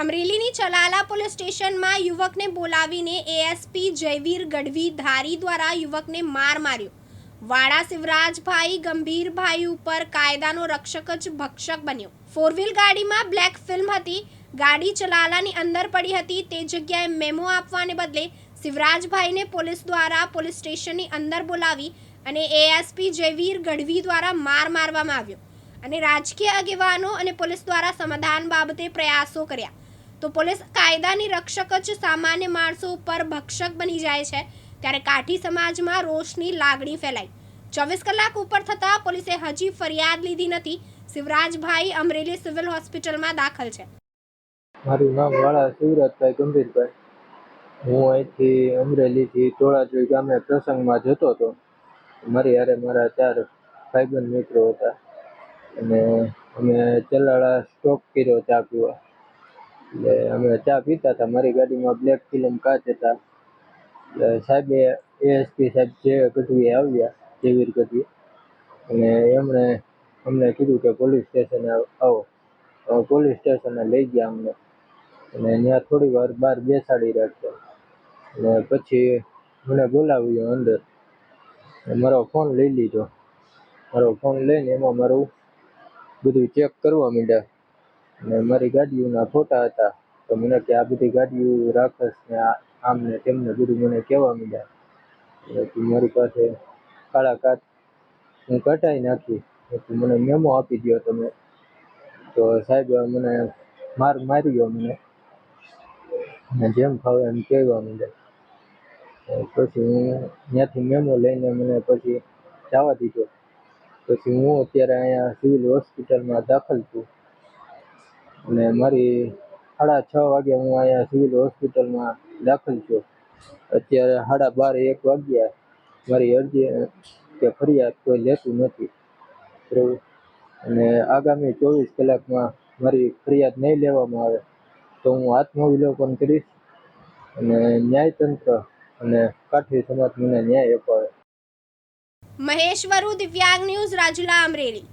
અમરેલીની Chalala police સ્ટેશનમાં યુવકને બોલાવીને એએસપી જયવીર ગઢવી ધારી દ્વારા યુવકને માર માર્યો. વાડા શિવરાજભાઈ, ગંભીરભાઈ ઉપર કાયદાનો રક્ષક જ ભક્ષક બન્યો. ફોર વ્હીલ ગાડીમાં બ્લેક ફિલ્મ હતી. ગાડી ચલાલાની અંદર પડી હતી. તે જગ્યાએ મેમો આપવાને બદલે શિવરાજભાઈને પોલીસ દ્વારા પોલીસ સ્ટેશનની અંદર બોલાવી અને એએસપી જયવીર ગઢવી દ્વારા માર મારવામાં આવ્યો. અને રાજકીય આગેવાનો અને પોલીસ દ્વારા સમાધાન બાબતે પ્રયાસો કર્યા. તો પોલીસ કાયદાની રક્ષક જ સામાન્ય માણસો ઉપર ભક્ષક બની જાય છે. ત્યારે કાઠી સમાજમાં રોષની લાગણી ફેલાઈ. ચોવીસ કલાક ઉપર થતાં પોલીસે હજી ફરિયાદ લીધી નથી. શિવરાજભાઈ અમરેલી સિવિલ હોસ્પિટલમાં દાખલ છે. મારું નામ વાળા શિવરાજભાઈ ગંભીરભાઈ. હું અહીંથી અમરેલીથી ટોળાજોઈ ગામે પ્રસંગમાં જતો હતો. મારી હારે મારા ચાર ભાઈબંધ મિત્રો હતા. અને અમે ચલાળા સ્ટોપ કર્યો ચા પીવા. એટલે અમે ચા પીતા હતા. મારી ગાડીમાં બ્લેક ફિલ્મ કાચ હતા. એટલે સાહેબે એએસપી સાહેબ જે ગઢવી આવ્યા જેવીર ગઢવી, અને એમણે અમને કીધું કે પોલીસ સ્ટેશને આવો. પોલીસ સ્ટેશને લઈ ગયા અમને. અને ત્યાં થોડી વાર બહાર બેસાડી રાખ્યો. અને પછી મને બોલાવ્યો અંદર. મારો ફોન લઈ લીધો. મારો ફોન લઈને એમાં મારું બધું ચેક કરવા માંડ્યા. અને મારી ગાડીઓના ફોટા હતા. તો મને કે આ બધી ગાડીઓ રાખસ ને આમ ને તેમને બધું મને કહેવા માંડ્યા. પછી મારી પાસે કાળા કાચ હું કટાઈ નાખી. પછી મને મેમો આપી દો તમે. તો સાહેબે મને માર માર્યો મને. અને જેમ ફાવે એમ કહેવા માંડ્યા. પછી હું ત્યાંથી મેમો લઈને મને પછી જવા દીધો. પછી હું અત્યારે અહીંયા સિવિલ હોસ્પિટલમાં દાખલ છું. અને મારી સાડા છ વાગે હું અહીંયા સિવિલ હોસ્પિટલમાં દાખલ છું. અત્યારે સાડા બાર એક વાગ્યા. મારી અરજી કે ફરિયાદ કોઈ લેતું નથી. બરાબર? અને આગામી ચોવીસ કલાકમાં મારી ફરિયાદ નહીં લેવામાં આવે તો હું આત્મવિલોપન કરીશ અને ન્યાયતંત્ર અને કાઠી સમાજ મને ન્યાય અપાવે. મહેશ્વરુ દિવ્યાંગ ન્યૂઝ રાજુલા અમરેલી.